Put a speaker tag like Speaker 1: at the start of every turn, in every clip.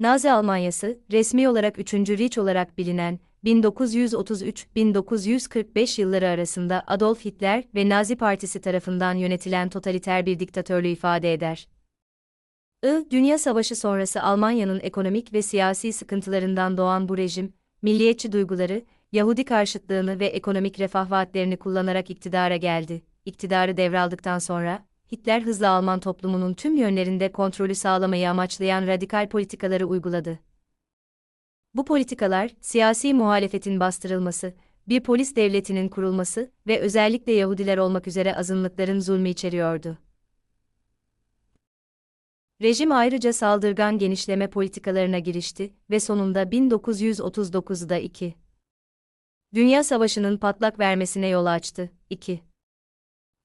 Speaker 1: Nazi Almanyası, resmi olarak 3. Reich olarak bilinen, 1933-1945 yılları arasında Adolf Hitler ve Nazi Partisi tarafından yönetilen totaliter bir diktatörlüğü ifade eder. I. Dünya Savaşı sonrası Almanya'nın ekonomik ve siyasi sıkıntılarından doğan bu rejim, milliyetçi duyguları, Yahudi karşıtlığını ve ekonomik refah vaatlerini kullanarak iktidara geldi. İktidarı devraldıktan sonra, Hitler hızla Alman toplumunun tüm yönlerinde kontrolü sağlamayı amaçlayan radikal politikaları uyguladı. Bu politikalar, siyasi muhalefetin bastırılması, bir polis devletinin kurulması ve özellikle Yahudiler olmak üzere azınlıkların zulmü içeriyordu. Rejim ayrıca saldırgan genişleme politikalarına girişti ve sonunda 1939'da 2. Dünya Savaşı'nın patlak vermesine yol açtı. 2.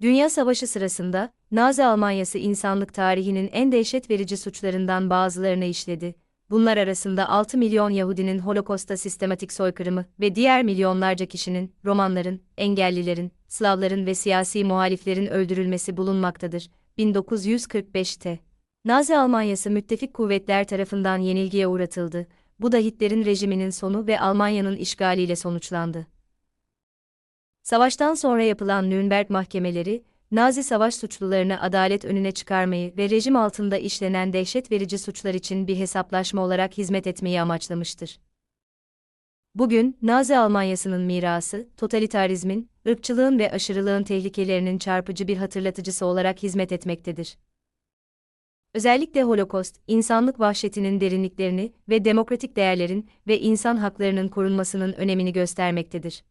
Speaker 1: Dünya Savaşı sırasında, Nazi Almanyası insanlık tarihinin en dehşet verici suçlarından bazılarını işledi. Bunlar arasında 6 milyon Yahudinin Holocaust'ta sistematik soykırımı ve diğer milyonlarca kişinin, Romanların, engellilerin, Slavların ve siyasi muhaliflerin öldürülmesi bulunmaktadır. 1945'te Nazi Almanyası müttefik kuvvetler tarafından yenilgiye uğratıldı. Bu da Hitler'in rejiminin sonu ve Almanya'nın işgaliyle sonuçlandı. Savaştan sonra yapılan Nürnberg mahkemeleri, Nazi savaş suçlularını adalet önüne çıkarmayı ve rejim altında işlenen dehşet verici suçlar için bir hesaplaşma olarak hizmet etmeyi amaçlamıştır. Bugün, Nazi Almanyası'nın mirası, totalitarizmin, ırkçılığın ve aşırılığın tehlikelerinin çarpıcı bir hatırlatıcısı olarak hizmet etmektedir. Özellikle Holocaust, insanlık vahşetinin derinliklerini ve demokratik değerlerin ve insan haklarının korunmasının önemini göstermektedir.